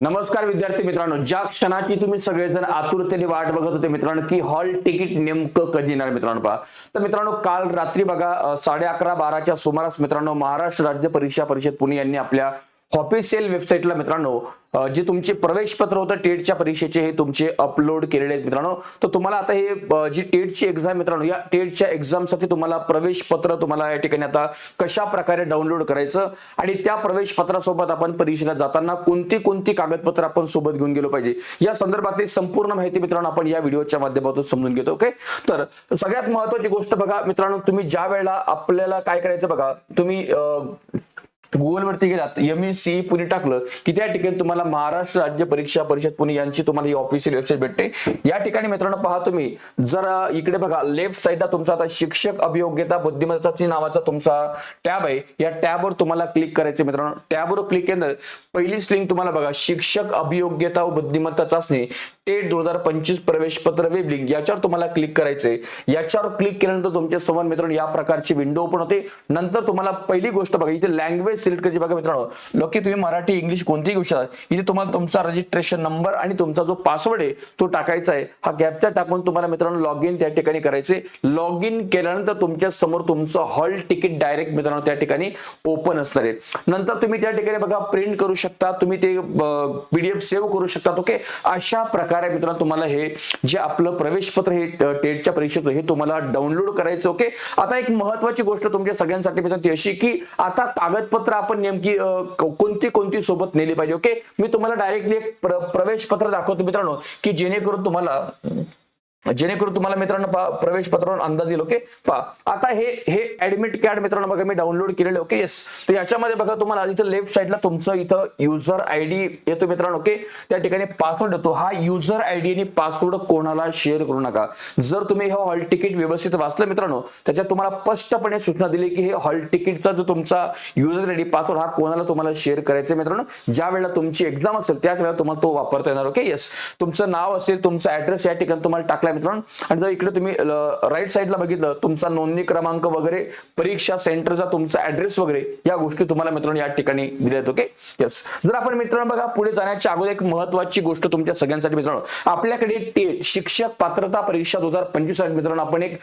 नमस्कार विद्यार्थी मित्रांनो ज्या क्षणाची तुम्ही सगळेजण आतुरतेने वाट बघत होते मित्रांनो की हॉल तिकीट नेमकं कधी येणार मित्रांनो पहा. तर मित्रांनो काल रात्री बघा साडे अकरा बाराच्या सुमारास मित्रांनो महाराष्ट्र राज्य परीक्षा परिषद पुणे यांनी आपल्या ऑफिशियल वेबसाईटला मित्रांनो जे तुमचे प्रवेश पत्र होतं टेटच्या परीक्षेचे हे तुमचे अपलोड केलेले आहेत मित्रांनो. तर तुम्हाला आता हे जी टेटची एक्झाम मित्रांनो या टेटच्या एक्झामसाठी तुम्हाला प्रवेश पत्र तुम्हाला या ठिकाणी आता कशा प्रकारे डाउनलोड करायचं आणि त्या प्रवेश पत्रासोबत आपण परीक्षेला जाताना कोणती कोणती कागदपत्र आपण सोबत घेऊन गेलो पाहिजे. या संदर्भातली संपूर्ण माहिती मित्रांनो आपण या व्हिडिओच्या माध्यमातून समजून घेतो ओके? तर सगळ्यात महत्वाची गोष्ट बघा मित्रांनो तुम्ही ज्या वेळेला आपल्याला काय करायचं बघा तुम्ही गुगलवरती गुगल वरती गेलात एम एस सी पुणे टाकलं की त्या ठिकाणी तुम्हाला महाराष्ट्र राज्य परीक्षा परिषद पुणे यांची तुम्हाला ही ऑफिशियल वेबसाईट भेटते. या ठिकाणी मित्रांनो पहा तुम्ही जर इकडे बघा लेफ्ट साईडला तुमचा आता शिक्षक अभियोग्यता बुद्धिमत्ता नावाचा तुमचा टॅब आहे. या टॅबवर तुम्हाला क्लिक करायचे मित्रांनो. टॅबवर क्लिक केल्यानंतर पहिली स्लिंग तुम्हाला बघा शिक्षक अभियोग्यता व बुद्धिमत्ता चाचणी टेट दोन हजार पंचवीस प्रवेश पत्र वेब लिंक याच्यावर तुम्हाला क्लिक करायचंय. याच्यावर क्लिक केल्यानंतर तुमच्यासमोर मित्रांनो या प्रकारची विंडो ओपन होते. नंतर तुम्हाला पहिली गोष्ट बघा इथे लँग्वेज सिलेक्ट करायची. बघा मित्रांनो नक्की तुम्ही मराठी इंग्लिश कोणतीही घेऊ शकता इथे तुम्हाला तुमचा रजिस्ट्रेशन नंबर आणि तुमचा जो पासवर्ड आहे तो टाकायचा आहे. हा कॅप्चा टाकून तुम्हाला मित्रांनो लॉग इन त्या ठिकाणी करायचे. लॉग इन केल्यानंतर तुमच्यासमोर तुमचं हॉल तिकीट डायरेक्ट मित्रांनो त्या ठिकाणी ओपन असणार आहे. नंतर तुम्ही त्या ठिकाणी बघा प्रिंट करू शकता तुम्ही ते पीडीएफ सेव्ह करू शकता ओके? अशा प्रकारे मित्रांनो तुम्हाला हे जे आपलं प्रवेश पत्र हे टेटच्या परीक्षेचं हे तुम्हाला डाउनलोड करायचं ओके? आता एक महत्वाची गोष्ट तुमच्या सगळ्यांसाठी मित्रांनो ती अशी की आता कागदपत्र आपण नेमकी कोणती कोणती सोबत नेली पाहिजे ओके? मी तुम्हाला डायरेक्टली एक प्र- प्रवेश पत्र दाखवतो मित्रांनो की जेणेकरून तुम्हाला जेणेकरून तुम्हाला मित्रांनो प्रवेश पत्रावर अंदाज येईल ओके? पहा आता हे हे ऍडमिट कार्ड मित्रांनो बघा मी डाउनलोड केलेलं ओके? येस तर याच्यामध्ये बघा तुम्हाला इथं लेफ्ट साईडला तुमचं इथं युजर आय डी येतो मित्रांनो ओके? त्या ठिकाणी पासवर्ड येतो. हा युजर आय डी आणि पासवर्ड कोणाला शेअर करू नका. जर तुम्ही हे हॉल तिकीट व्यवस्थित वाचलं मित्रांनो त्याच्यात तुम्हाला स्पष्टपणे सूचना दिली की हे हॉल तिकीटचा जो तुमचा युजर आय डी पासवर्ड हा कोणाला तुम्हाला शेअर करायचा आहे मित्रांनो ज्या वेळेला तुमची एक्झाम असेल त्याच वेळेला तुम्हाला तो वापरता येणार ओके? येस तुमचं नाव असेल तुमचा ऍड्रेस या ठिकाणी तुम्हाला टाकला मित्रांनो. आणि जर इकडे तुम्ही राईट साईडला बघितलं तुमचा नोंदणी क्रमांक वगैरे परीक्षा सेंटरचा तुमचा ऍड्रेस वगैरे या गोष्टी तुम्हाला मित्रांनो या ठिकाणी दिल्या आहेत ओके येस जर आपण मित्रांनो बघा पुढे जाण्याच्या अगोदर एक महत्वाची गोष्ट तुमच्या सगळ्यांसाठी मित्रांनो. आपल्याकडे टेट शिक्षक पात्रता परीक्षा दोन हजार पंचवीस मित्रांनो. आपण एक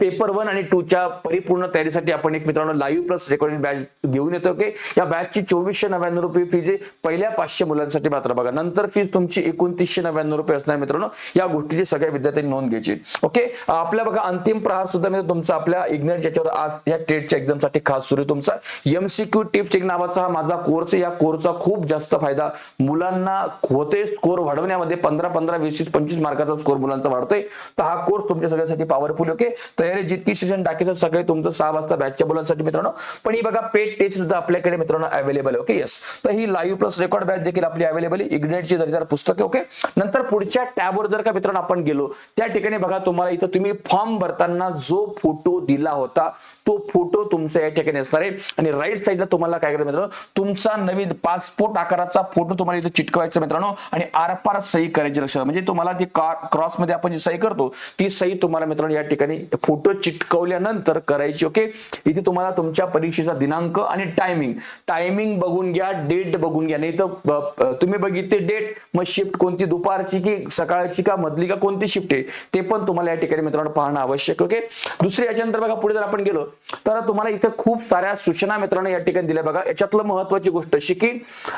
पेपर वन आणि टू च्या परिपूर्ण तयारीसाठी आपण एक मित्रांनो लाईव्ह प्लस रेकॉर्डिंग बॅच घेऊन येतो ओके या बॅचची चोवीसशे नव्याण्णव रुपये फीज आहे. पहिल्या पाचशे मुलांसाठी मात्र बघा नंतर फीज तुमची एकोणतीसशे नव्याण्णव रुपये असणार मित्रांनो. या गोष्टीची सगळ्या विद्यार्थ्यांनी नोंद घ्यायची. ओके आपल्या बघा अंतिम प्रहार सुद्धा मी तुमचा. आपल्या इग्नेट याच्यावर आज या टेटच्या एक्झामसाठी खास सुरू तुमचा. एमसीक्यू टिप्स एक नावाचा हा माझा कोर्स या कोर्सचा खूप जास्त फायदा मुलांना होते स्कोर वाढवण्यामध्ये पंधरा पंधरा वीस वीस पंचवीस मार्काचा स्कोर मुलांचा वाढतोय. तर हा कोर्स तुमच्या सगळ्यासाठी पॉवरफुल ओके तयारी जितकी सीझन टाकीचं सगळे तुमचं सहा वाजता बॅचच्या मुलांसाठी मित्रांनो. पण ही बघा पेड टेस्ट सुद्धा आपल्याकडे मित्रांनो अवेलेबल आहे ओके येस तर ही लाईव्ह प्लस रेकॉर्ड बॅच देखील आपली अवेलेबल आहे. इग्नेटची दर्जेदार पुस्तके ओके नंतर पुढच्या टॅबवर जर का मित्रांनो आपण गेलो त्या ठिकाणी बघा तुम्हाला इथं तुम्ही फॉर्म भरताना जो फोटो दिला होता तो फोटो तुमचा या ठिकाणी असणार आहे. आणि राईट साईडला तुम्हाला काय करायचं मित्रांनो? तुमचा नवीन पासपोर्ट आकाराचा फोटो तुम्हाला इथे चिटकवायचा मित्रांनो. आणि आरपार सही करायची लक्षात म्हणजे तुम्हाला ती क्रॉसमध्ये आपण जी सही करतो ती सही तुम्हाला मित्रांनो या ठिकाणी फोटो चिटकवल्यानंतर करायची ओके इथे तुम्हाला तुमच्या परीक्षेचा दिनांक आणि टायमिंग टायमिंग बघून घ्या डेट बघून घ्या. नाही तर तुम्ही बघितले डेट मग शिफ्ट कोणती दुपारची की सकाळची का मधली का कोणती शिफ्ट आहे ते पण तुम्हाला या ठिकाणी मित्रांनो पाहणं आवश्यक ओके दुसरी याच्यानंतर बघा पुढे जर आपण गेलो तर तुम्हाला इथं खूप साऱ्या सूचना मित्रांनो या ठिकाणी दिल्या. बघा याच्यातलं महत्वाची गोष्ट अशी की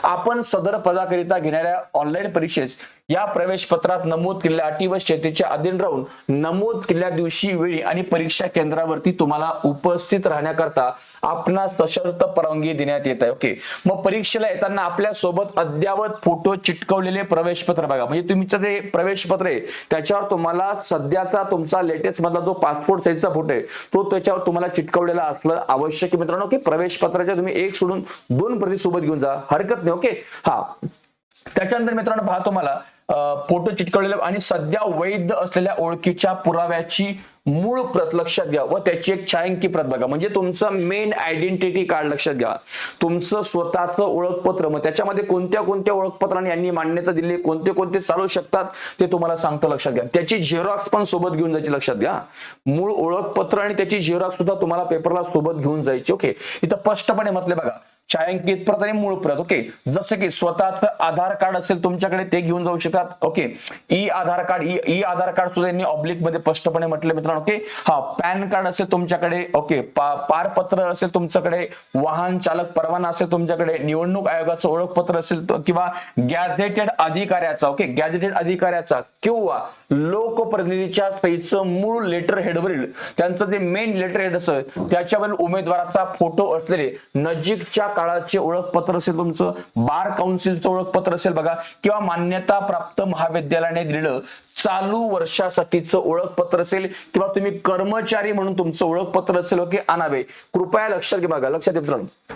आपण सदर पदाकरिता घेणाऱ्या ऑनलाईन परीक्षेस या प्रवेश पत्रात नमूद केलेल्या अटी व शेतीच्या अधीन राहून नमूद केलेल्या दिवशी वेळी आणि परीक्षा केंद्रावरती तुम्हाला उपस्थित राहण्याकरता आपणास सशर्त परवानगी देण्यात येत आहे. ओके मग परीक्षेला येताना आपल्यासोबत अद्यावत फोटो चिटकवलेले प्रवेश पत्र बघा. म्हणजे तुमचं जे प्रवेश पत्र आहे त्याच्यावर तुम्हाला सध्याचा तुमचा लेटेस्ट मधला जो पासपोर्ट साईजचा फोटो आहे तो त्याच्यावर तुम्हाला चिटकवलेला असलं आवश्यक मित्रांनो. की प्रवेश पत्राच्या तुम्ही एक सोडून दोन प्रति सोबत घेऊन जा. हरकत नाही. ओके हा. त्याच्यानंतर मित्रांनो पहा तुम्हाला. फोटो चिटकवलेला आणि सध्या वैध असलेल्या ओळखीच्या पुराव्याची मूळ प्रत लक्षात घ्या व त्याची एक छायांकी प्रत बघा. म्हणजे तुमचं मेन आयडेंटिटी कार्ड लक्षात घ्या. तुमचं स्वतःचं ओळखपत्र मग त्याच्यामध्ये कोणत्या कोणत्या ओळखपत्रांनी यांनी मान्यता दिली कोणते कोणते चालू शकतात ते तुम्हाला सांगतो लक्षात घ्या. त्याची झेरॉक्स पण सोबत घेऊन जायची लक्षात घ्या. मूळ ओळखपत्र आणि त्याची झेरॉक्स सुद्धा तुम्हाला पेपरला सोबत घेऊन जायची ओके इथं स्पष्टपणे म्हटले बघा. छायांकित प्रत आणि मूळ प्रत. ओके जसं की स्वतःच आधार कार्ड असेल तुमच्याकडे ते घेऊन जाऊ शकतात. Okay e Aadhaar card e e Aadhaar card सुद्धा यांनी ऑब्लिकमध्ये स्पष्टपणे म्हटलं मित्रांनो. ओके हा पॅन कार्ड असेल तुमच्याकडे. ओके पारपत्र असेल तुमच्याकडे. वाहन चालक परवाना असेल तुमच्याकडे. निवडणूक आयोगाचं ओळखपत्र असेल किंवा गॅझेटेड अधिकाऱ्याचा. ओके गॅझेटेड अधिकाऱ्याचा किंवा लोकप्रतिनिधीच्या सहीचं मूळ लेटर हेडवरील त्यांचं जे मेन लेटर हेड असेल त्याच्यावरील उमेदवाराचा फोटो असलेले नजीकच्या काळाचे ओळखपत्र असेल तुमचं बार काउन्सिलचं ओळखपत्र असेल बघा किंवा मान्यता प्राप्त महाविद्यालयाने दिलेलं चालू वर्षासाठीचं ओळखपत्र असेल किंवा तुम्ही कर्मचारी म्हणून तुमचं ओळखपत्र असेल ओके आणावे. कृपया लक्षात घ्या बघा लक्षात घ्या मित्रांनो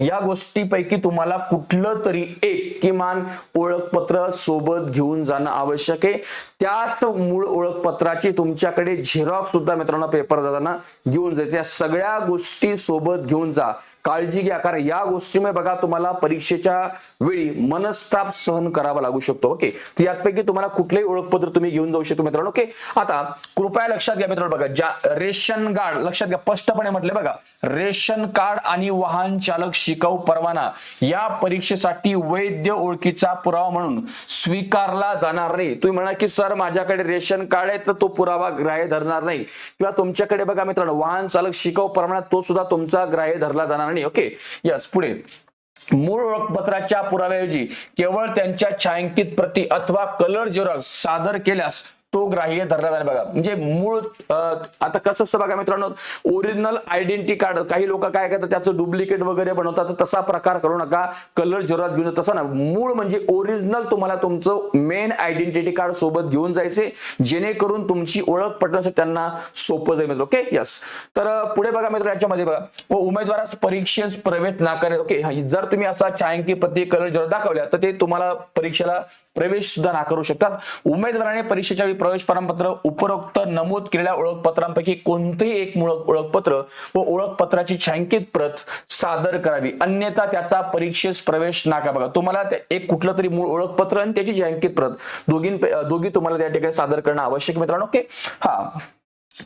या गोष्टीपैकी तुम्हाला कुठलं तरी एक किमान ओळखपत्र सोबत घेऊन जाणं आवश्यक आहे. त्याच मूळ ओळखपत्राची तुमच्याकडे झेरॉक्स सुद्धा मित्रांनो पेपर जाताना घेऊन जायचे. या सगळ्या गोष्टी सोबत घेऊन जा. काळजी घ्या. कारण या गोष्टीमुळे बघा तुम्हाला परीक्षेच्या वेळी मनस्ताप सहन करावा लागू शकतो. ओके तर यापैकी तुम्हाला कुठलेही ओळखपत्र तुम्ही घेऊन जाऊ शकतो मित्रांनो. ओके आता कृपया लक्षात घ्या मित्रांनो बघा ज्या रेशन कार्ड लक्षात घ्या स्पष्टपणे म्हटले बघा रेशन कार्ड आणि वाहन चालक शिकाऊ परवाना या परीक्षेसाठी वैद्य ओळखीचा पुरावा म्हणून स्वीकारला जाणार नाही. तुम्ही म्हणा की सर माझ्याकडे रेशन कार्ड आहे तर तो पुरावा ग्राह्य धरणार नाही. किंवा तुमच्याकडे बघा मित्रांनो वाहन चालक शिकाऊ परवाना तो सुद्धा तुमचा ग्राह्य धरला जाणार नाही. ओके यस पुढे. मूळ ओळखपत्राच्या पुराव्याऐवजी केवळ त्यांच्या छायांकित प्रती अथवा कलर झेरॉक्स सादर केल्यास तो ग्राह्य धरला जाणे बघा म्हणजे मूळ आता कसं असतं बघा मित्रांनो ओरिजिनल आयडेंटिटी कार्ड काही लोक काय करतात त्याचं डुप्लिकेट वगैरे बनवतात तर तसा प्रकार करू नका. कलर झेरॉक्स घेऊन तसा ना. मूळ म्हणजे ओरिजिनल तुम्हाला तुमचं मेन आयडेंटिटी कार्ड सोबत घेऊन जायचे जेणेकरून तुमची ओळख पटण्यासाठी त्यांना सोपं जाईल मित्र ओके यस तर पुढे बघा मित्र याच्यामध्ये बघा. व उमेदवारास परीक्षेस प्रवेश नाकारे ओके जर तुम्ही असा छायांकी प्रति कलर जर दाखवल्या तर ते तुम्हाला परीक्षेला प्रवेश सुद्धा नाकारू शकतात. उमेदवाराने परीक्षेच्या वेळी प्रवेश प्रमाणपत्र उपरोक्त नमूद केलेल्या ओळखपत्रांपैकी कोणतेही एक मूळ ओळखपत्र व ओळखपत्राची छायांकित प्रत सादर करावी. अन्यथा त्याचा परीक्षेस प्रवेश नाका बघा. तुम्हाला ते एक कुठलं तरी मूळ ओळखपत्र आणि त्याची छायांकित प्रत. दोघीं दोघी तुम्हाला त्या ठिकाणी सादर करणं आवश्यक मित्रांनो. ओके हा.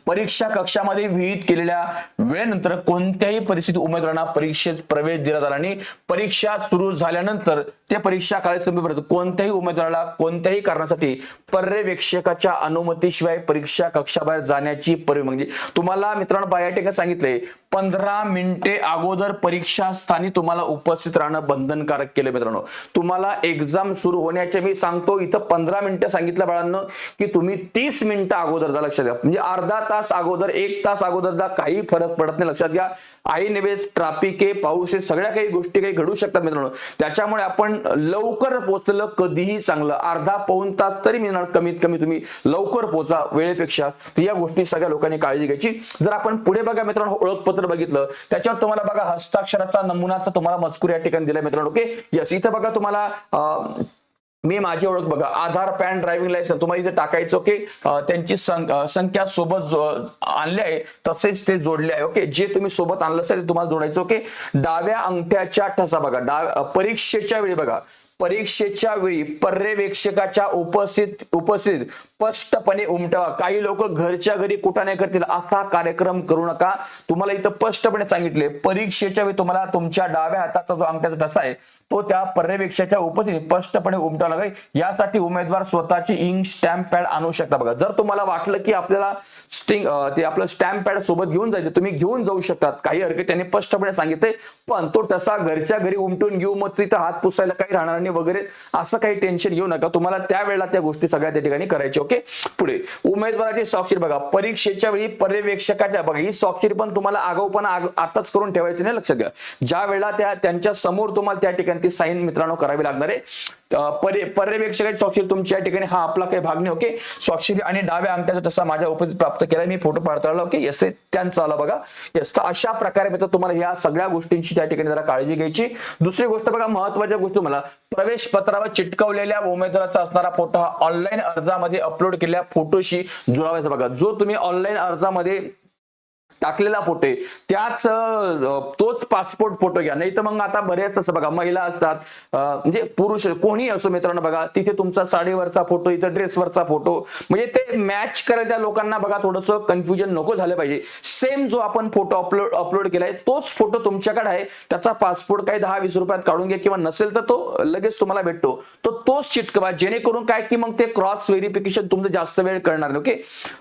परीक्षा कक्षामध्ये विहित केलेल्या वेळेनंतर कोणत्याही परिस्थितीत उमेदवारांना परीक्षेत प्रवेश दिला जाणार नाही. परीक्षा सुरू झाल्यानंतर ते परीक्षा काळी संपेपर्यंत कोणत्याही उमेदवाराला कोणत्याही कारणासाठी पर्यवेक्षकाच्या अनुमतीशिवाय परीक्षा कक्षाबाहेर जाण्याची परवानगी. म्हणजे तुम्हाला मित्रांनो बायोटेक सांगितले पंधरा मिनिटे अगोदर परीक्षा स्थानी तुम्हाला उपस्थित राहणं बंधनकारक केलं मित्रांनो. तुम्हाला एक्झाम सुरू होण्याचे मी सांगतो इथं पंधरा मिनिटं सांगितलं बाळांनो की तुम्ही तीस मिनिटं अगोदर जा लक्षात घ्या. म्हणजे अर्धा तास अगोदर एक तास अगोदर जा काही फरक पडत नाही लक्षात घ्या. आई नेवेस ट्राफिक आहे पाऊस आहे सगळ्या काही गोष्टी काही घडू शकतात मित्रांनो. त्याच्यामुळे आपण लवकर पोहोचलेलं कधीही चांगलं. अर्धा पाऊन तास तरी मिळणार कमीत कमी तुम्ही लवकर पोहोचा वेळेपेक्षा. तर या गोष्टी सगळ्या लोकांनी काळजी घ्यायची. जर आपण पुढे बघा मित्रांनो ओळखपत्र बघितलं त्याच्यावर तुम्हाला बघा हस्ताक्षराचा नमुनाचा तुम्हाला मजकूर या ठिकाणी दिलाय मित्रांनो. ओके यस इथं बघा तुम्हाला मी माझी ओळख बघा. आधार पॅन ड्रायव्हिंग लायसन्स तुम्हाला इथे टाकायचं ओके त्यांची संख्या सोबत आणली आहे तसेच ते जोडले आहे ओके जे तुम्ही सोबत आणलं असेल ते तुम्हाला जोडायचं ओके डाव्या अंगठ्याच्या ठसा बघा. डाव परीक्षेच्या वेळी बघा. परीक्षेच्या वेळी पर्यवेक्षकाच्या उपस्थित उपस्थित स्पष्टपणे उमटवा. काही लोक घरच्या घरी कुठं नाही करतील असा कार्यक्रम करू नका. तुम्हाला इथं स्पष्टपणे सांगितले परीक्षेच्या वेळी तुम्हाला तुमच्या डाव्या हाताचा जो अंगठ्याचा ठसा आहे तो त्या पर्यवेक्षकाच्या उपस्थित स्पष्टपणे उमटावा लागेल. यासाठी उमेदवार स्वतःची इंक स्टॅम्प पॅड आणू शकता बघा. जर तुम्हाला वाटलं की आपल्याला स्टिंग ते आपलं स्टॅम्प पॅड सोबत घेऊन जायचं तुम्ही घेऊन जाऊ शकतात. काही हरकत त्यांनी स्पष्टपणे सांगितले पण तो ठसा घरच्या घरी उमटून घेऊ मग तिथं हात पुसायला काही राहणार नाही. वगैरे असं काही टेन्शन घेऊ नका. तुम्हाला त्यावेळेला त्या गोष्टी सगळ्या त्या ठिकाणी करायच्या ओके पुढे उमेदवाराची स्वाक्षरी बघा. परीक्षेच्या वेळी पर्यवेक्षकाच्या बघा ही स्वाक्षरी पण तुम्हाला आगाऊपणा आताच करून ठेवायची नाही लक्षात घ्या. ज्या वेळेला त्या त्यांच्यासमोर तुम्हाला त्या ठिकाणी ती साईन मित्रांनो करावी लागणार आहे पर्य- पर्यवेक्षकाची स्वाक्षरी तुमच्या ठिकाणी. हा आपला काही भाग नाही ओके? स्वाक्षरी आणि डाव्या अंगठ्याचा तसा माझ्या उपस्थित प्राप्त केला मी फोटो पाडताळला ओके? येस त्यांचा आला बघा. येस तर अशा प्रकारे मित्र तुम्हाला या सगळ्या गोष्टींची त्या ठिकाणी जरा काळजी घ्यायची. दुसरी गोष्ट बघा महत्त्वाच्या गोष्टी मला प्रवेश पत्रावर चिटकवलेल्या उमेदवाराचा असणारा फोटो हा ऑनलाईन अर्जामध्ये अपलोड केलेल्या फोटोशी जुळावायचा बघा. जो तुम्ही ऑनलाईन अर्जामध्ये टाकलेला फोटो आहे. त्याच तोच पासपोर्ट फोटो घ्या. नाही तर मग आता बरेच असं बघा महिला असतात म्हणजे पुरुष कोणी असो मित्रांनो बघा तिथे तुमचा साडीवरचा फोटो इथं ड्रेसवरचा फोटो म्हणजे ते मॅच करायला त्या लोकांना बघा थोडंसं कन्फ्युजन नको झालं पाहिजे. सेम जो आपण फोटो अपलोड अपलोड केलाय तोच फोटो तुमच्याकडे आहे. त्याचा पासपोर्ट काही दहा वीस रुपयात काढून घ्या किंवा नसेल तर तो लगेच तुम्हाला भेटतो. तो तोच चिटकवा जेणेकरून काय की मग ते क्रॉस व्हेरिफिकेशन तुमचं जास्त वेळ करणार नाही ओके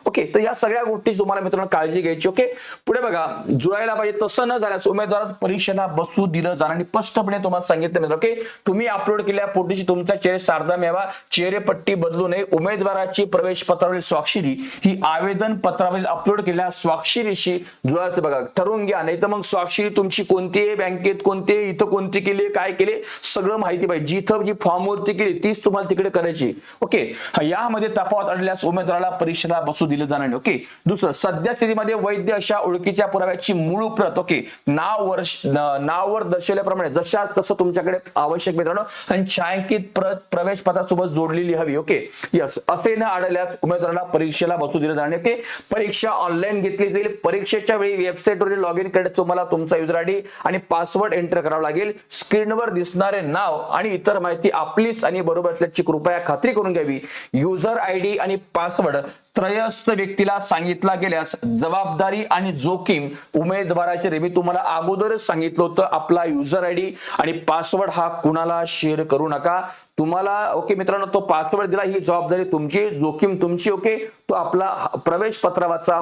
ओके तर या सगळ्या गोष्टी तुम्हाला मित्रांनो काळजी घ्यायची ओके पुढे बघा जुळायला पाहिजे तसं न झाल्यास उमेदवार परीक्षेला बसू दिलं जाणार आणि स्पष्टपणे तुम्हाला सांगितलं ओके तुम्ही अपलोड केल्या फोटोची तुमचा चेहरे सारदा चेहरे चेहरेपट्टी बदलू नये. उमेदवाराची प्रवेश पत्रावरील स्वाक्षरी ही आवेदन पत्रावरील अपलोड केलेल्या स्वाक्षरीशी जुळायचं बघा ठरवून घ्या. नाही तर मग स्वाक्षरी तुमची कोणती आहे बँकेत कोणती आहे, इथं कोणती केली काय केले सगळं माहिती पाहिजे. जिथं जी फॉर्मवरती केली तीच तुम्हाला तिकडे करायची. ओके यामध्ये तफावत आढळल्यास उमेदवाराला परीक्षेला बसू दिलं जाणार ओके दुसरं सध्या स्थितीमध्ये वैध अशा ओळखीच्या पुराव्याची मूळ प्रत ओके. नाव वर्ष नाववर दर्शवल्याप्रमाणे जशा तसं तुमच्याकडे आवश्यक मित्रांनो आणि छायांकित प्रत प्रवेश पत्रासोबत जोडलेली हवी ओके. यस असे न आढळल्यास उमेदवाराला परीक्षेला बसू दिलं जाणार ओके. परीक्षा ऑनलाईन घेतली जाईल. परीक्षेच्या वेळी वेबसाईटवर लॉग इन करण्यास तुम्हाला तुमचा युजर आयडी आणि पासवर्ड एंटर करावा लागेल. स्क्रीनवर दिसणारे नाव आणि इतर माहिती आपलीच आणि बरोबर असल्याची कृपया खात्री करून घ्यावी. युजर आयडी आणि पासवर्ड त्रयस्थ व्यक्तीला सांगितला गेल्यास जबाबदारी आणि जोखीम उमेदवाराचे रे मी तुम्हाला अगोदरच सांगितलं होतं आपला युजर आयडी आणि पासवर्ड हा कुणाला शेअर करू नका. तुम्हाला ओके मित्रांनो तो पासवर्ड दिला ही जबाबदारी तुमची जोखीम तुमची ओके तो आपला प्रवेश पत्राचा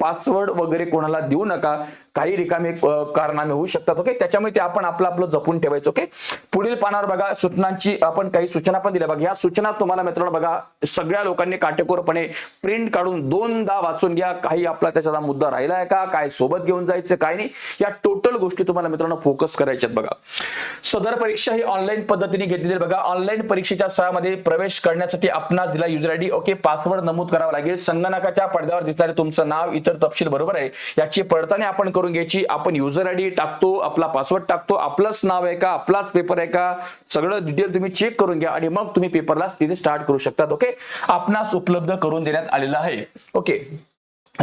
पासवर्ड वगैरे कोणाला देऊ नका. काही रिकामे कारनामे होऊ शकतात ओके त्याच्यामुळे ते आपण आपलं आपलं जपून ठेवायचं ओके पुढील पानावर बघा सूचनांची आपण काही सूचना पण दिल्या. बघा या सूचना तुम्हाला मित्रांनो बघा सगळ्या लोकांनी काटेकोरपणे प्रिंट काढून दोनदा वाचून घ्या. काही आपला त्याचा मुद्दा राहिला आहे का? काय सोबत घेऊन जायचं काय नाही? या टोटल गोष्टी तुम्हाला मित्रांनो फोकस करायच्यात बघा. सदर परीक्षा ही ऑनलाईन पद्धतीने घेतली बघा. ऑनलाईन परीक्षेच्या सहामध्ये प्रवेश करण्यासाठी आपणास दिला युजर आयडी ओके पासवर्ड नमूद करावा लागेल. संगणकाच्या पडद्यावर दिसणारे तुमचं नाव इतर तपशील बरोबर आहे. याची पडताळणी आपण करून घ्यायची. आपण युजर आयडी टाकतो आपला पासवर्ड टाकतो. आपलंच नाव आहे का? आपलाच पेपर आहे का? सगळं डिटेल तुम्ही चेक करून घ्या आणि मग तुम्ही पेपरला तिथे स्टार्ट करू शकतात. ओके आपणास उपलब्ध करून देण्यात आलेला आहे. ओके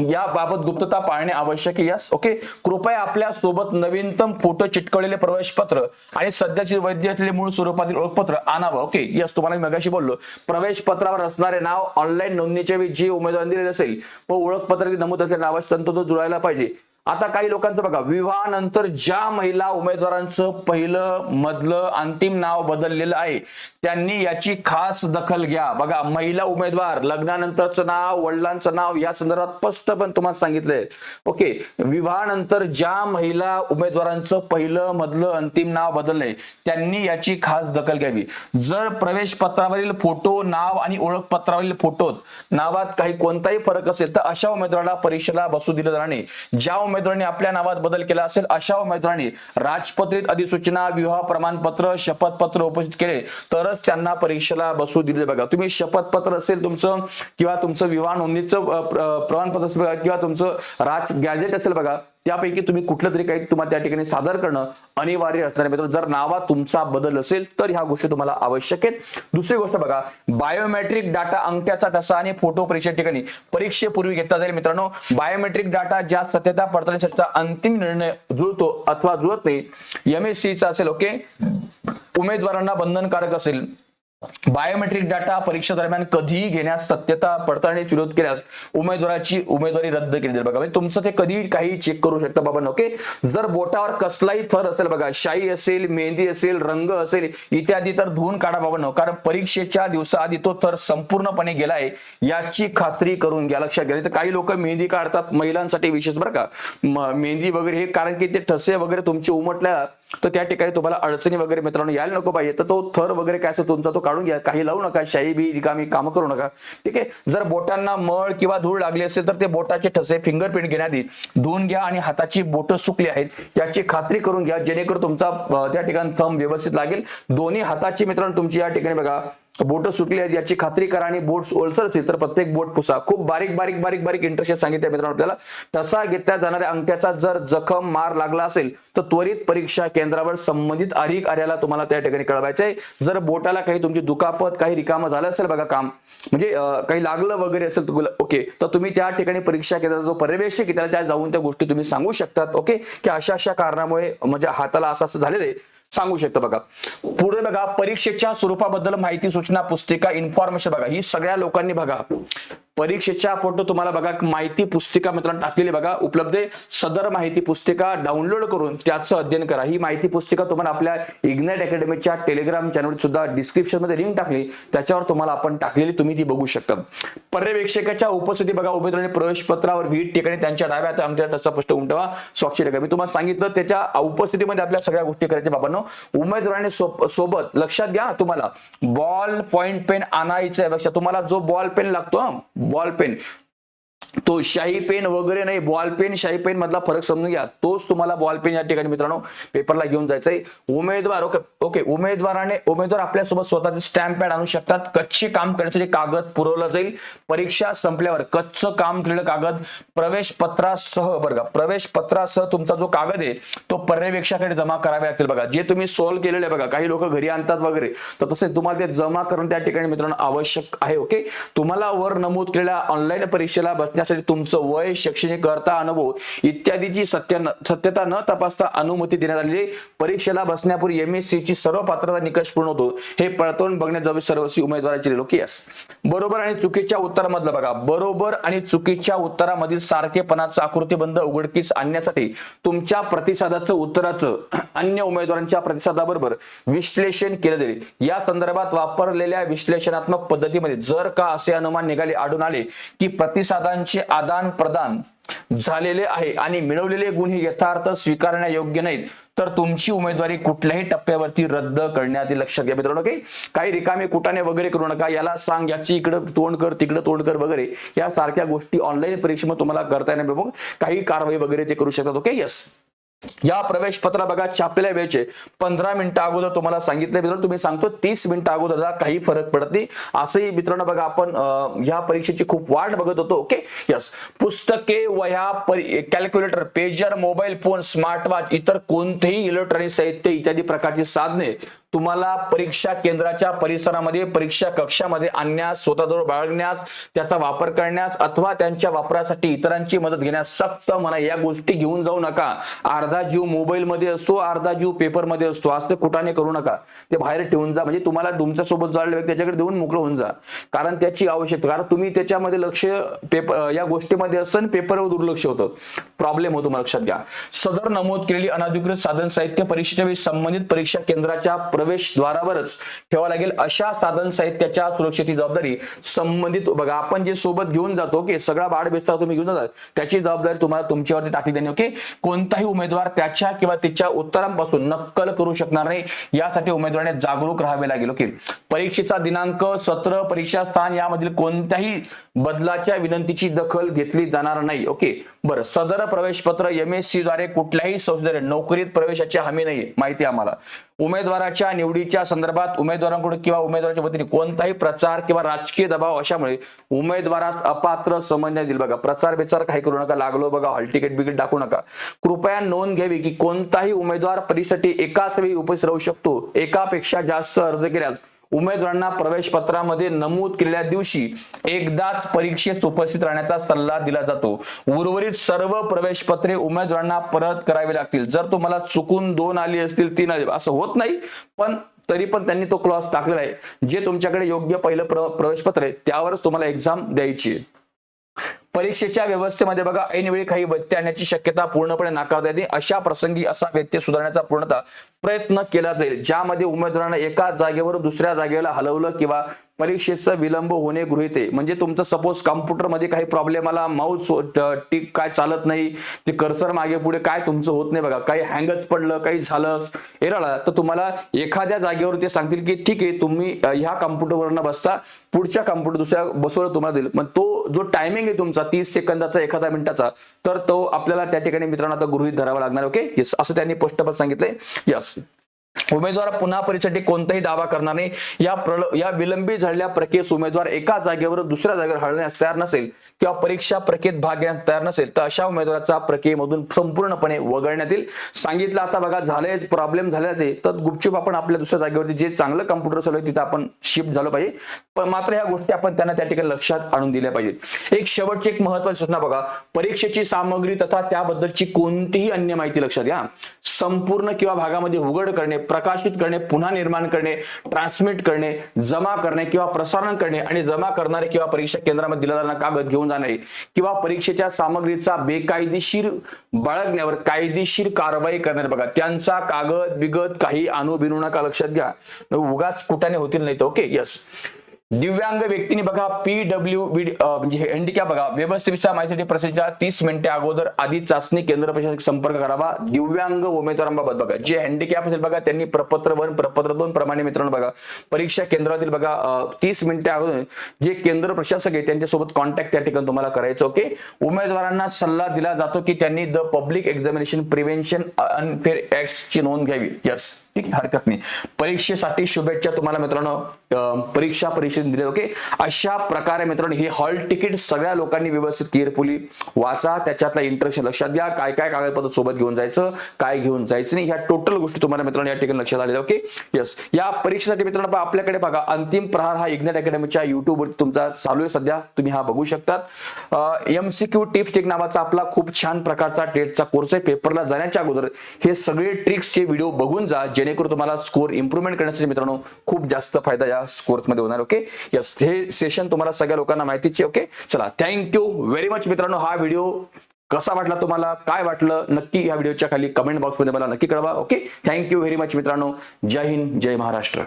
याबाबत गुप्तता पाळणे आवश्यक आहे यस ओके कृपया आपल्यासोबत नवीनतम फोटो चिटकवलेले प्रवेश पत्र आणि सध्याची वैद्यातले मूळ स्वरूपातील ओळखपत्र आणावं. ओके यस तुम्हाला मी मगाशी बोललो. प्रवेश पत्रावर असणारे नाव ऑनलाईन नोंदणीच्या वेळी जी उमेदवार दिलेले असेल व ओळखपत्र नमूद असलेल्या नावाची तंतोतंत जुळायला पाहिजे. आता काही लोकांचं बघा विवाहानंतर ज्या महिला उमेदवारांचं पहिलं मधलं अंतिम नाव बदललेलं आहे त्यांनी याची खास दखल घ्या. बघा महिला उमेदवार लग्नानंतरचं नाव वडिलांचं नाव या संदर्भात स्पष्ट पण तुम्हाला सांगितलंय. ओके विवाहानंतर ज्या महिला उमेदवारांचं पहिलं मधलं अंतिम नाव बदललंय त्यांनी याची खास दखल घ्यावी. जर प्रवेश पत्रावरील फोटो नाव आणि ओळखपत्रावरील फोटोत नावात काही कोणताही फरक असेल तर अशा उमेदवाराला परीक्षेला बसू दिलं जाणार नाही. ज्या उमेदवारांनी आपल्या नावात बदल केला असेल अशा उमेदवारांनी राजपत्रित अधिसूचना विवाह प्रमाणपत्र शपथपत्र उपस्थित केले तरच त्यांना परीक्षेला बसू दिले. बघा तुम्ही शपथपत्र असेल तुमचं किंवा तुमचं विवाह नोंदणीचं प्रमाणपत्र असेल बघा किंवा तुमचं राज गॅजेट असेल बघा त्यापैकी तुम्ही कुठलं तरी काही तुम्हाला त्या ठिकाणी सादर करणं अनिवार्य असणार आहे मित्रांनो. जर नावात तुमचा बदल असेल तर ह्या गोष्टी तुम्हाला आवश्यक आहेत. दुसरी गोष्ट बघा बायोमेट्रिक डाटा अंगठ्याचा ठसा आणि फोटो परीक्षे ठिकाणी परीक्षेपूर्वी घेतला जाईल मित्रांनो. बायोमेट्रिक डाटा ज्या सत्यता पडताळणीसाठीचा अंतिम निर्णय जुळतो अथवा जुळत नाही एमएससी चा असेल ओके उमेदवारांना बंधनकारक असेल बायोमेट्रिक डाटा परीक्षा दरम्यान कधीही घेण्यास सत्यता पडताळणीस विरोध केल्यास उमेदवाराची उमेदवारी रद्द केली जाईल. बघा म्हणजे तुमचं ते कधीही काही चेक करू शकता बाबा ओके जर बोटावर कसलाही थर असेल बघा शाई असेल मेहंदी असेल रंग असेल इत्यादी तर धुवून काढा बाबा नो कारण परीक्षेच्या दिवसाआधी तो थर संपूर्णपणे गेलाय याची खात्री करून घ्या लक्षात घ्या. तर काही लोक मेहंदी काढतात महिलांसाठी विशेष बरं का. मेहंदी वगैरे हे कारण की ते ठसे वगैरे तुमचे उमटल्या तर त्या ठिकाणी तुम्हाला अडचणी वगैरे मित्रांनो यायला नको पाहिजे. तर तो थर वगैरे काय असेल तुमचा तो काढून घ्या. काही लावू नका. शाही बी रिकामी कामं करू नका. ठीक आहे? जर बोटांना मळ किंवा धूळ लागली असेल तर ते बोटाचे ठसे फिंगरप्रिंट घेण्याआधी धुवून घ्या आणि हाताची बोटं सुकली आहेत याची खात्री करून घ्या. जेणेकरून तुमचा त्या ठिकाणी थंब व्यवस्थित लागेल. दोन्ही हाताची मित्रांनो तुमची या ठिकाणी बघा. बोट सुटली आहेत याची खात्री करा आणि बोट ओलसर असतील तर प्रत्येक बोट पुसा. खूप बारीक बारीक बारीक बारीक इंटरेस्ट सांगितले मित्रांनो आपल्याला. तसा घेतल्या जाणाऱ्या अंगठ्याचा जर जखम मार लागला असेल तर त्वरित परीक्षा केंद्रावर संबंधित अधिक कार्याला तुम्हाला त्या ठिकाणी कळवायचं आहे जर बोटाला काही तुमची दुखापत काही रिकामं झालं असेल बघा काम म्हणजे काही लागलं वगैरे असेल तुम्हाला ओके. तर तुम्ही त्या ठिकाणी परीक्षा केंद्राचा जो पर्यवेक्षक आहे त्याला त्या जाऊन त्या गोष्टी तुम्ही सांगू शकतात ओके? की अशा अशा कारणामुळे म्हणजे हाताला असं असं झालेलं आहे. सांगू शकतो बघा. पुढे बघा परीक्षेच्या स्वरूपाबद्दल माहिती सूचना पुस्तिका इन्फॉर्मेशन बघा. ही सगळ्या लोकांनी बघा. परीक्षेच्या फोटो तुम्हाला बघा माहिती पुस्तिका मित्रांनो टाकलेली बघा उपलब्ध आहे. सदर माहिती पुस्तिका डाउनलोड करून त्याचं अध्ययन करा. ही माहिती पुस्तिका तुम्हाला आपल्या इग्नाइट अकॅडमीच्या टेलिग्राम चॅनल सुद्धा डिस्क्रिप्शनमध्ये लिंक टाकली. त्याच्यावर तुम्हाला आपण टाकलेली तुम्ही ती बघू शकता. पर्यवेक्षकाच्या उपस्थिती बघा उमेदवारांनी प्रवेश पत्रावर विविध ठिकाणी त्यांच्या डाव्या आमच्या अंगठ्यात तसा प्रश्न उमटवा. स्वाक्षरी टाका मी तुम्हाला सांगितलं त्याच्या उपस्थितीमध्ये आपल्या सगळ्या गोष्टी करायच्या बाबांनो. उमेदवारांनी सोबत लक्षात घ्या तुम्हाला. बॉल पॉइंट पेन आणायचं आहे तुम्हाला जो बॉल पेन लागतो बॉल पेन तो शाही पेन वगैरे नाही बॉल पेन शाही पेन मधला फरक समजून घ्या. तोच तुम्हाला बॉल पेन या ठिकाणी मित्रांनो पेपरला घेऊन जायचंय. उमेदवार ओके ओके उमेदवाराने उमेदवार आपल्यासोबत स्वतःचे स्टॅम्प पॅड आणू शकतात. कच्चे काम करण्यासाठी कागद पुरवलं जाईल. परीक्षा संपल्यावर कच्चं काम केलेलं कागद प्रवेश पत्रासह बघा का प्रवेश पत्रासह तुमचा जो कागद आहे तो पर्यवेक्षकाकडे जमा करावे लागतील बघा. जे तुम्ही सॉल्व्ह केलेले बघा काही लोक घरी आणतात वगैरे तर तसे तुम्हाला ते जमा करून त्या ठिकाणी मित्रांनो आवश्यक आहे ओके? तुम्हाला वर नमूद केलेल्या ऑनलाईन परीक्षेला बसण्यासाठी तुमचं वय शैक्षणिक करता अनुभव इत्यादीची सत्य न- सत्यता न तपासता अनुमती देण्यात आलेली परीक्षेला बसण्यापूर्वी एमएससी ची सर्व पात्रता निकष पूर्ण होतो. हे पळतवून बघण्याजवळ सर्वस्वी उमेदवाराची लोक यस बरोबर आणि चुकीच्या उत्तरामधलं बघा. बरोबर आणि चुकीच्या उत्तरामधील सारखेपणाचा आकृतीबंध उघडकीस आणण्यासाठी तुमच्या प्रतिसादाचं उत्तराचं अन्य उमेदवारांच्या प्रतिसादाबरोबर विश्लेषण केलं जाईल. या संदर्भात वापरलेल्या विश्लेषणात्मक पद्धतीमध्ये जर का असे अनुमान निघाले आढळून आले की गुणांचे आदान प्रदान झालेले आहे आणि मिळवलेले गुण हे यथार्थ स्वीकारण्यायोग्य नाहीत. तर तुमची उमेदवारी कुठल्याही टप्प्यावरती रद्द करण्यात लक्षात घ्या मित्रांनो ओके? काही रिकामे कुटाने वगैरे करू नका. याला सांग याची इकडं तोंड कर तिकडं तोंड कर वगैरे. या सारख्या गोष्टी ऑनलाईन परीक्षेमध्ये तुम्हाला करता येणार बघून काही कारवाई वगैरे ते करू शकतात ओके? यस या प्रवेश पत्र बघा छापलेल्या वेळेचे. पंधरा मिनिटं अगोदर तुम्हाला सांगितले. मित्रांनो तुम्ही सांगतो तीस मिनिटं अगोदर काही फरक पडत नाही. असंही मित्रांनो बघा आपण या ह्या परीक्षेची खूप वाट बघत होतो ओके? यस पुस्तके वह्या calculator pager mobile phone smart watch इतर कोणतेही इलेक्ट्रॉनिक साहित्य इत्यादी प्रकारची साधने तुम्हाला परीक्षा केंद्राच्या परिसरामध्ये परीक्षा कक्षामध्ये आणण्यास स्वतःजवळ बाळगण्यास त्याचा वापर करण्यास अथवा त्यांच्या वापरासाठी इतरांची मदत घेण्यास सक्त म्हणा या गोष्टी घेऊन जाऊ नका. अर्धा जीव मोबाईल मध्ये असतो अर्धा जीव पेपरमध्ये असतो असं कुठाने करू नका. ते बाहेर ठेवून जा. म्हणजे तुम्हाला तुमच्यासोबत जाळले व्यक्ती त्याच्याकडे देऊन मोकळं होऊन जा. कारण त्याची आवश्यकता कारण तुम्ही त्याच्यामध्ये लक्ष पेपर या गोष्टीमध्ये असतं आणि पेपरवर दुर्लक्ष होतं. प्रॉब्लेम होतो तुम्हाला लक्षात घ्या. सदर नमूद केलेली अनधिकृत साधन साहित्य परीक्षेच्या वेळी संबंधित परीक्षा केंद्राच्या प्रवेशद्वारावरच ठेवावं लागेल. अशा साधन साहित्याच्या सुरक्षेची जबाबदारी संबंधित बघा. आपण जे सोबत घेऊन जातो की सगळा बाड बेस्ता तुम्ही घेऊन जातात त्याची जबाबदारी तुम्हाला तुमच्यावरती टाकली देणे ओके? कोणताही उमेदवार त्याच्या किंवा तिच्या उत्तरांपासून नक्कल करू शकणार नाही. यासाठी उमेदवाराने जागरूक राहावे लागेल ओके? परीक्षेचा दिनांक सत्र परीक्षा स्थान यामधील कोणत्याही बदलाच्या विनंतीची दखल घेतली जाणार नाही ओके? बरं सदर प्रवेश पत्र एम एस सी द्वारे कुठल्याही संस्थेद्वारे नोकरीत प्रवेशाची हमी नाही माहिती आम्हाला. उमेदवाराच्या निवडीच्या संदर्भात उमेदवारांकडून किंवा उमेदवाराच्या वतीने कोणताही प्रचार किंवा राजकीय दबाव अशामुळे उमेदवारास अपात्र समजण्यात येईल बघा. प्रचार बिचार काही करू नका लागलो बघा हॉल तिकीट बिकीट टाकू नका. कृपया नोंद घ्यावी की कोणताही उमेदवार परीक्षेसाठी एकाच वेळी उपस्थित राहू शकतो. एकापेक्षा जास्त अर्ज केल्यास उमेदवारांना प्रवेश पत्रामध्ये नमूद केलेल्या दिवशी एकदाच परीक्षेस उपस्थित राहण्याचा सल्ला दिला जातो. उर्वरित सर्व प्रवेश पत्रे उमेदवारांना परत करावी लागतील. जर तुम्हाला चुकून दोन आली असतील तीन आली असं होत नाही पण तरी पण त्यांनी तो क्लॉज टाकलेला आहे. जे तुमच्याकडे योग्य पहिलं प्र- प्रवेश पत्र आहे त्यावरच तुम्हाला एक्झाम द्यायची आहे. परीक्षेच्या व्यवस्थेमध्ये बघा ऐनवेळी काही व्यत्यय आणण्याची शक्यता पूर्णपणे नाकारता येते. अशा प्रसंगी असा व्यत्यय सुधारण्याचा पूर्णतः प्रयत्न केला जाईल. ज्यामध्ये उमेदवारांना एका जागेवर दुसऱ्या जागेला हलवलं किंवा परीक्षेचा विलंब होणे गृहीत आहे. म्हणजे तुमचं सपोज कॉम्प्युटरमध्ये काही प्रॉब्लेम आला माऊस टिक काय चालत नाही ते कर्सर मागे पुढे काय तुमचं होत नाही बघा. काही हँगच पडलं काही झालं एरळा तर तुम्हाला एखाद्या जागेवर ते सांगतील की ठीक आहे तुम्ही ह्या कॉम्प्युटरवर न बसता पुढच्या कॉम्प्युटर दुसऱ्या बसवर तुम्हाला देईल. मग तो जो टायमिंग आहे तुमचा तीस सेकंदाचा एखादा मिनिटाचा तर तो आपल्याला त्या ठिकाणी मित्रांनो आता गृहीत धरावा लागणार ओके येस असं त्यांनी स्पष्टपणे सांगितलंय. यस उमेदवार पुन्हा परीक्षेसाठी कोणताही दावा करणार नाही. या प्रल- या विलंबित झालेल्या प्रक्रियेस उमेदवार एका जागेवर दुसऱ्या जागेवर हलण्यास तयार नसेल किंवा परीक्षा प्रक्रियेत भाग घेण्यास तयार नसेल तर अशा उमेदवाराचा प्रक्रियेमधून संपूर्णपणे वगळण्यात येईल. सांगितलं आता बघा झाले प्रॉब्लेम झाल्याचे तर गुपचूप आपण आपल्या दुसऱ्या जागेवरती जे चांगलं कम्प्युटर चालू आहे तिथं आपण शिफ्ट झालं पाहिजे. पण मात्र ह्या गोष्टी आपण त्यांना त्या ठिकाणी लक्षात आणून दिल्या पाहिजेत. एक शेवटची एक महत्वाची सूचना बघा. परीक्षेची सामग्री तथा त्याबद्दलची कोणतीही अन्य माहिती लक्षात घ्या. संपूर्ण किंवा भागामध्ये उघड करणे प्रकाशित करणे पुन्हा निर्माण करणे ट्रान्समिट करणे जमा करणे किंवा प्रसारण करणे आणि जमा करणारे किंवा परीक्षा केंद्रामध्ये दिला जाणारा कागद घेऊन जाणे किंवा परीक्षेच्या सामग्रीचा बेकायदेशीर बाळगण्यावर कायदेशीर कारवाई करणारे बघा. त्यांचा कागद बिगत काही आणू बिनू नका लक्षात घ्या. उगाच कुठ्याने होतील नाही तर ओके यस दिव्यांग व्यक्तीने बघा पी डब्ल्यू म्हणजे हँडिकॅप बघा व्यवस्थेच्या माहितीसाठी प्रसिद्धीच्या तीस मिनिटे अगोदर आधी चाचणी केंद्र प्रशासक संपर्क करावा. दिव्यांग उमेदवारांबाबत बघा जे हँडिकॅप असेल बघा त्यांनी प्रपत्र वन प्रपत्र दोन प्रमाणे मित्रांनो बघा परीक्षा केंद्रातील बघा तीस मिनिटे अगोदर जे केंद्र प्रशासक आहे त्यांच्यासोबत कॉन्टॅक्ट त्या ठिकाणी तुम्हाला करायचं ओके उमेदवारांना सल्ला दिला जातो की त्यांनी the public examination prevention unfair act ची नोंद घ्यावी. यस ठीक आहे हरकत नाही. परीक्षेसाठी शुभेच्छा तुम्हाला मित्रांनो. परीक्षा परीक्षेत दिले ओके? अशा प्रकारे मित्रांनो हे हॉल तिकीट सगळ्या लोकांनी व्यवस्थित केअरफुली वाचा त्याच्यातला इंटरेक्शन लक्षात घ्या. काय काय कागदपत्र सोबत घेऊन जायचं काय घेऊन जायचं नाही ह्या टोटल गोष्टी तुम्हाला मित्रांनो या ठिकाणी लक्षात आलेल्या ओके? यस या परीक्षेसाठी मित्रांनो आपल्याकडे बघा अंतिम प्रहार हा इग्नेट अकॅडमीच्या युट्यूबवर तुमचा चालू आहे सध्या. तुम्ही हा बघू शकतात. एमसीक्यू टिप्स टेक नावाचा आपला खूप छान प्रकारचा टेटचा कोर्स आहे. पेपरला जाण्याच्या अगोदर हे सगळे ट्रिक्सचे व्हिडिओ बघून जा जेणेकरून तुम्हाला स्कोर इम्प्रुव्हमेंट करण्यासाठी मित्रांनो खूप जास्त फायदा या स्कोर्समध्ये होणार ओके यस हे सेशन तुम्हाला सगळ्या लोकांना माहितीचे ओके चला थँक्यू व्हेरी मच मित्रांनो. हा व्हिडिओ कसा वाटला तुम्हाला? काय वाटलं? नक्की या व्हिडिओच्या खाली कमेंट बॉक्समध्ये मला नक्की कळवा ओके थँक्यू व्हेरी मच मित्रांनो. जय हिंद जय महाराष्ट्र.